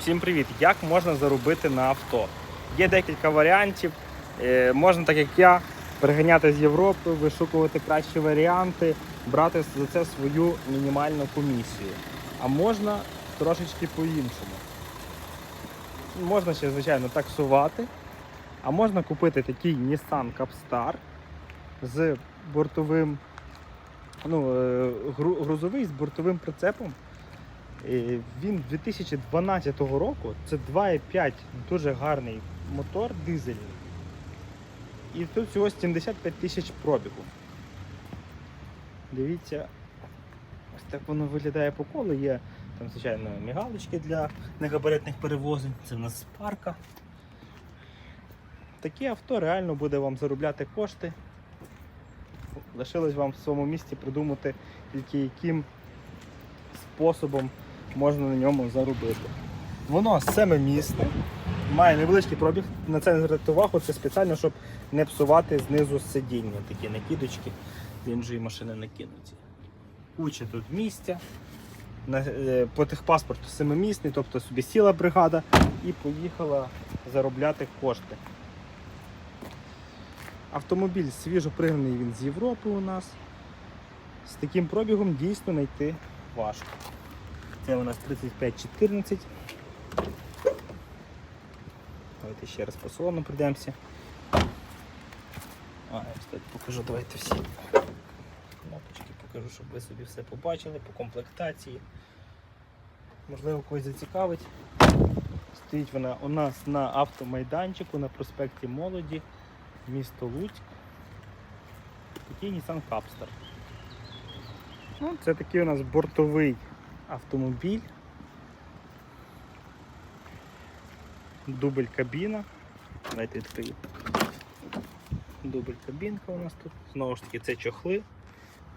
Всім привіт! Як можна заробити на авто? Є декілька варіантів. Е, Можна, так як я, приганяти з Європи, вишукувати кращі варіанти, брати за це свою мінімальну комісію. А можна трошечки по-іншому. Можна ще, звичайно, таксувати, а можна купити такий Nissan Capstar з бортовим, ну, е, грузовий з бортовим прицепом. Е, Він 2012 року, це 2,5 дуже гарний мотор дизельний. І тут всього 75 тисяч пробігу. Дивіться, ось так воно виглядає по колу. Є там, звичайно, мігалочки для негабаритних перевозень. Це в нас парка. Таке авто реально буде вам заробляти кошти. Лишилось вам в своєму місті придумати, тільки яким способом можна на ньому заробити. Воно семимісне, має невеличкий пробіг. На це не звертати увагу, це спеціально, щоб не псувати знизу сидіння. Такі накидочки з іншої машини накинуті. Куча тут місця. Е, по техпаспорту семимісний, тобто собі сіла бригада і поїхала заробляти кошти. Автомобіль свіжо пригнаний він з Європи у нас. З таким пробігом дійсно знайти важко. Це у нас 3514. Давайте ще раз по салону прийдемося. А, я покажу, давайте всі кнопочки покажу, щоб ви собі все побачили по комплектації. Можливо, когось зацікавить. Стоїть вона у нас на автомайданчику на проспекті Молоді, місто Луцьк. Такий Nissan Capstar. Ну, це такий у нас бортовий автомобіль. Дубль кабіна. Давайте відкрию. Дубль кабінка у нас тут. Знову ж таки, це чохли.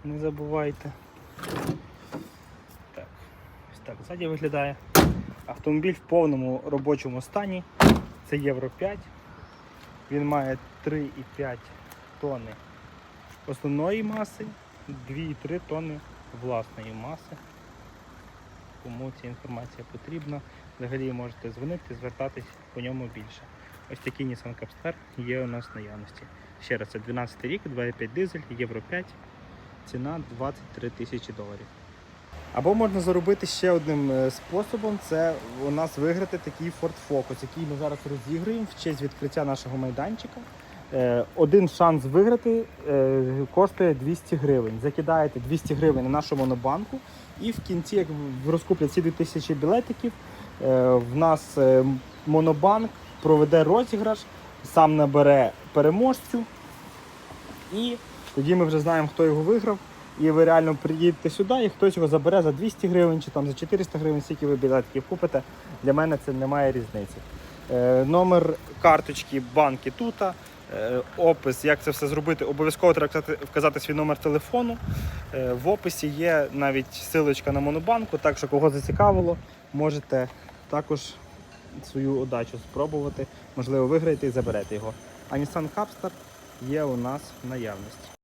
Не забувайте. Так, ось так ззаді виглядає. Автомобіль в повному робочому стані. Це Євро 5. Він має 3,5 тонни основної маси, 2,3 тонни власної маси. Кому ця інформація потрібна, взагалі можете дзвонити, звертатись по ньому більше. Ось такий Nissan Capstar є у нас в наявності. Ще раз, це 12 рік, 2,5 дизель, Євро 5, ціна 23 тисячі доларів. Або можна заробити ще одним е, способом, це у нас виграти такий Ford Focus, який ми зараз розігруємо в честь відкриття нашого майданчика. Е, Один шанс виграти е, коштує 200 гривень. Закидаєте 200 гривень на нашу монобанку, і в кінці, як розкуплять ці 2000 білетиків, е, в нас монобанк проведе розіграш, сам набере переможцю, і тоді ми вже знаємо, хто його виграв. І ви реально приїдете сюди, і хтось його забере за 200 гривень чи там за 400 гривень, скільки ви білетиків купите. Для мене це немає різниці. Номер карточки банки тут. Е, опис, як це все зробити, обов'язково треба вказати- свій номер телефону. Е, в описі є навіть силочка на монобанку, так що кого зацікавило, можете також свою удачу спробувати. Можливо, виграєте і заберете його. А Nissan Capstar є у нас в наявності.